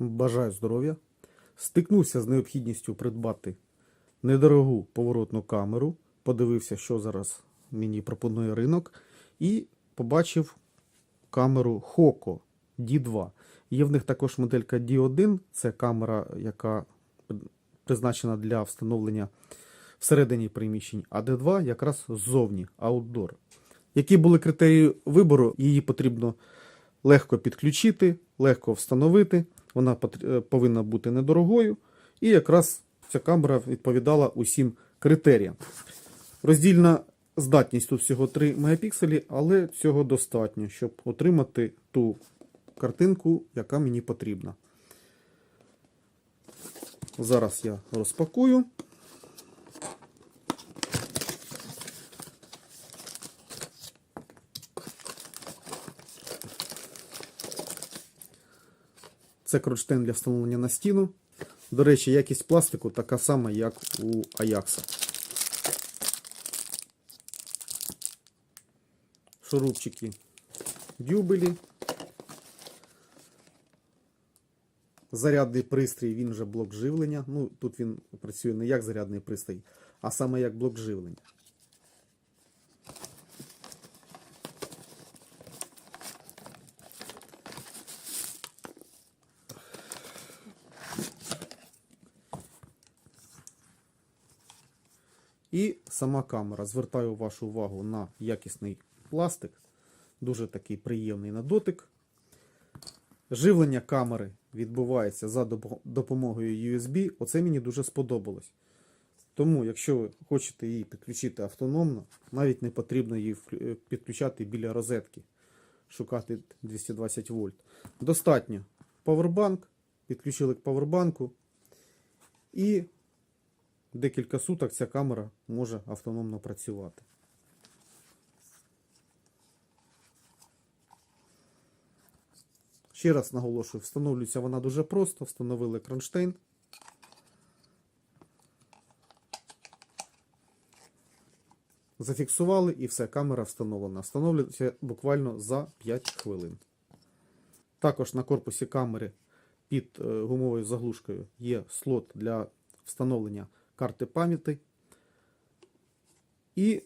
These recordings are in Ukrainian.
Бажаю здоров'я. Стикнувся з необхідністю придбати недорогу поворотну камеру. Подивився, що зараз мені пропонує ринок, і побачив камеру Hoco D2. Є в них також моделька D1, це камера, яка призначена для встановлення всередині приміщень, а D2 якраз ззовні, outdoor. Які були критерії вибору? Її потрібно легко підключити, легко встановити. Вона е, повинна бути недорогою. І якраз ця камера відповідала усім критеріям. Роздільна здатність тут всього 3 мегапікселі, але цього достатньо, щоб отримати ту картинку, яка мені потрібна. Зараз я розпакую. Це кронштейн для встановлення на стіну. До речі, якість пластику така сама, як у Аякса. Шурупчики дюбелі. Зарядний пристрій, він вже блок живлення. Ну, тут він працює не як зарядний пристрій, а саме як блок живлення. І сама камера. Звертаю вашу увагу на якісний пластик. Дуже такий приємний на дотик. Живлення камери відбувається за допомогою USB. Оце мені дуже сподобалось. Тому, якщо ви хочете її підключити автономно, навіть не потрібно її е, підключати біля розетки, шукати 220 вольт. Достатньо павербанк, підключили к павербанку і декілька суток ця камера може автономно працювати. Ще раз наголошую, встановлюється вона дуже просто. Встановили кронштейн. Зафіксували і все, камера встановлена. Встановлюється буквально за 5 хвилин. Також на корпусі камери під е, гумовою заглушкою є слот для встановлення карти пам'яті і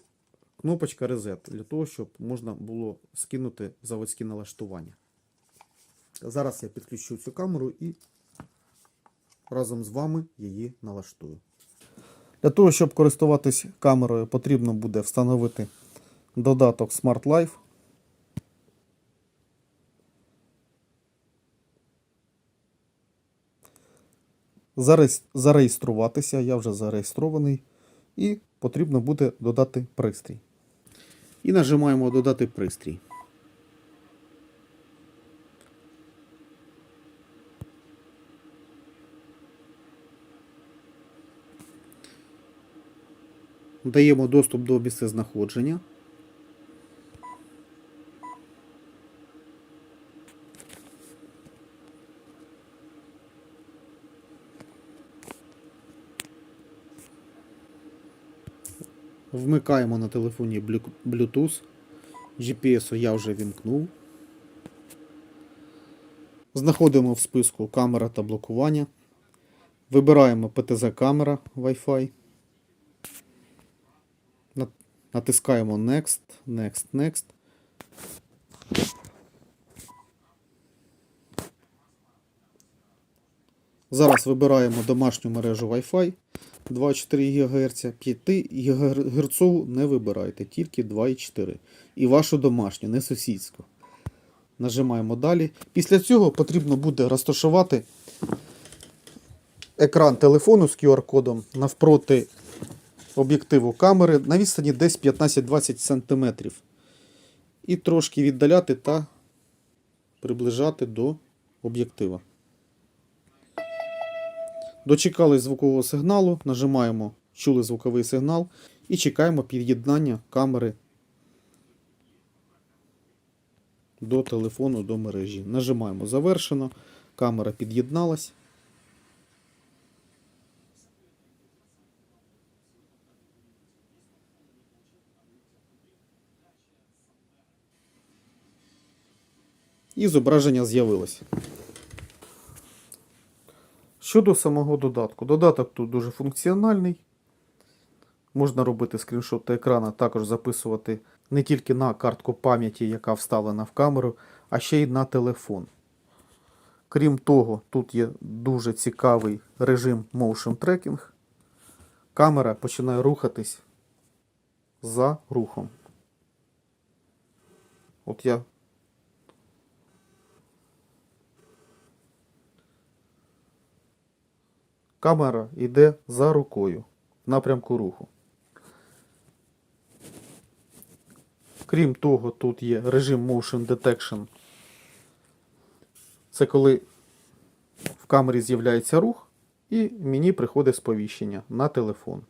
кнопочка Reset для того, щоб можна було скинути заводські налаштування. Зараз я підключу цю камеру і разом з вами її налаштую. Для того, щоб користуватись камерою, потрібно буде встановити додаток Smart Life. Зареєструватися, я вже зареєстрований, і потрібно буде додати пристрій. І нажимаємо додати пристрій. Даємо доступ до місцезнаходження. Вмикаємо на телефоні Bluetooth. GPS я вже вімкнув. Знаходимо в списку камера та блокування. Вибираємо PTZ камера Wi-Fi. Натискаємо Next, Next, Next. Зараз вибираємо домашню мережу Wi-Fi 2,4 ГГц. 5 ГГц не вибирайте, тільки 2,4. І вашу домашню, не сусідську. Нажимаємо далі. Після цього потрібно буде розташувати екран телефону з QR-кодом навпроти об'єктиву камери на відстані десь 15-20 см. І трошки віддаляти та приближати до об'єктива. Дочекали звукового сигналу, нажимаємо чули звуковий сигнал і чекаємо під'єднання камери до телефону до мережі. Нажимаємо завершено, камера під'єдналась. І зображення з'явилось. Щодо самого додатку. Додаток тут дуже функціональний. Можна робити скріншоти екрана, також записувати не тільки на картку пам'яті, яка вставлена в камеру, а ще й на телефон. Крім того, тут є дуже цікавий режим Motion Tracking. Камера починає рухатись за рухом. От я Камера йде за рукою в напрямку руху. Крім того, тут є режим Motion Detection. Це коли в камері з'являється рух, і мені приходить сповіщення на телефон.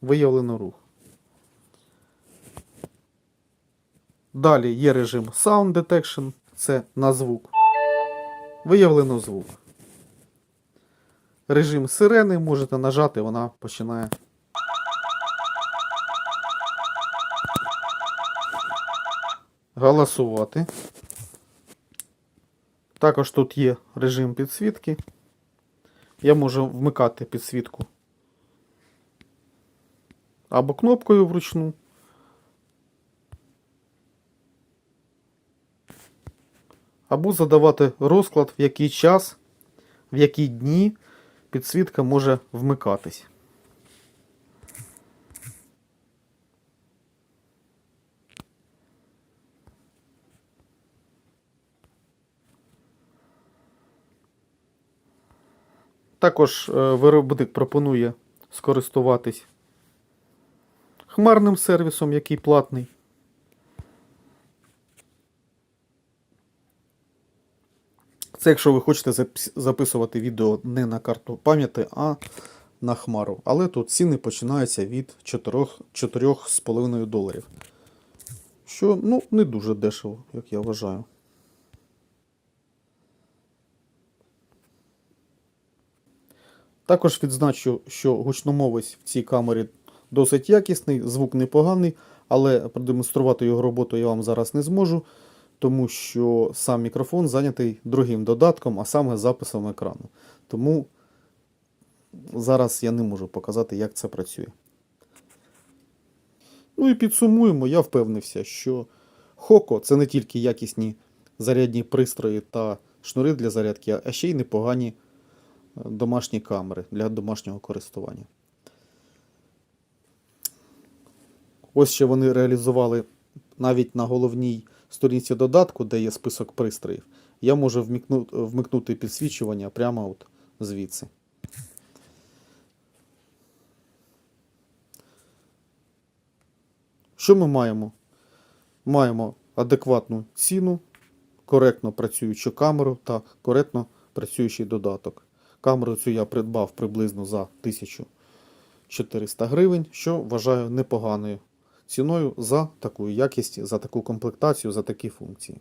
Виявлено рух. Далі є режим Sound Detection, це на звук. Виявлено звук. Режим сирени можете нажати, вона починає. Галасувати. Також тут є режим підсвітки. Я можу вмикати підсвітку або кнопкою вручну. Або задавати розклад, в який час, в які дні підсвітка може вмикатись. Також е, виробник пропонує скористуватись хмарним сервісом, який платний. Це якщо ви хочете записувати відео не на карту пам'яті, а на хмару. Але тут ціни починаються від 4 4,5 доларів. Що ну, не дуже дешево, як я вважаю. Також відзначу, що гучномовець в цій камері досить якісний, звук непоганий, але продемонструвати його роботу я вам зараз не зможу, тому що сам мікрофон зайнятий другим додатком, а саме записом екрану. Тому зараз я не можу показати, як це працює. Ну і підсумуємо, я впевнився, що Хоко це не тільки якісні зарядні пристрої та шнури для зарядки, а ще й непогані е, домашні камери для домашнього користування. Ось ще вони реалізували навіть на головній сторінці додатку, де є список пристроїв. Я можу вмикнути, підсвічування прямо от звідси. Що ми маємо? Маємо адекватну ціну, коректно працюючу камеру та коректно працюючий додаток. Камеру цю я придбав приблизно за 1400 гривень, що вважаю непоганою ціною за таку якість, за таку комплектацію, за такі функції.